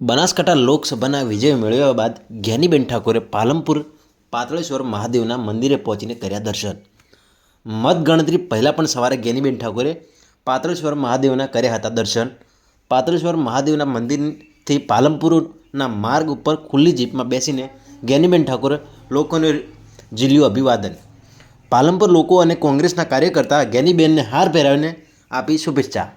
બનાસકાંઠા લોકસભાના વિજય મેળવ્યા બાદ જ્ઞાનીબેન ઠાકોરે પાલમપુર પાતળેશ્વર મહાદેવના મંદિરે પહોંચીને કર્યા દર્શન. મતગણતરી પહેલાં પણ સવારે જ્ઞાનીબેન ઠાકોરે પાતળેશ્વર મહાદેવના કર્યા હતા દર્શન. પાતળેશ્વર મહાદેવના મંદિરથી પાલમપુરના માર્ગ ઉપર ખુલ્લી જીપમાં બેસીને જ્ઞાનીબેન ઠાકોરે લોકોને ઝીલ્યું અભિવાદન. પાલમપુર લોકો અને કોંગ્રેસના કાર્યકર્તા જ્ઞાનીબેનને હાર પહેરાવીને આપી શુભેચ્છા.